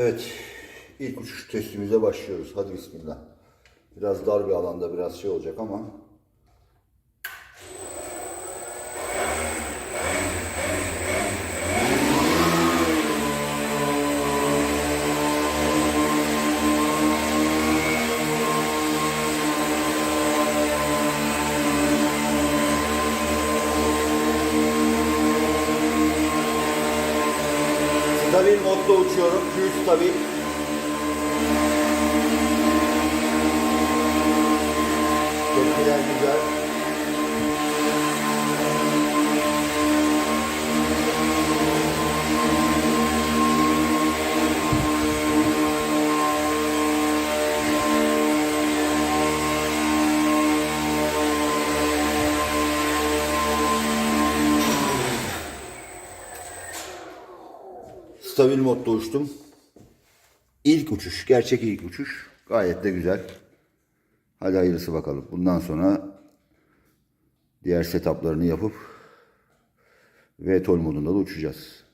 Evet, ilk uçuş testimize başlıyoruz. Hadi bismillah. Biraz dar bir alanda biraz şey olacak ama. Stabil modda uçuyorum. Q stabil. Tepkiler güzel. Stabil modda uçtum. İlk uçuş, gerçek ilk uçuş. Gayet de güzel. Hadi hayırlısı bakalım. Bundan sonra diğer setuplarını yapıp VTOL modunda da uçacağız.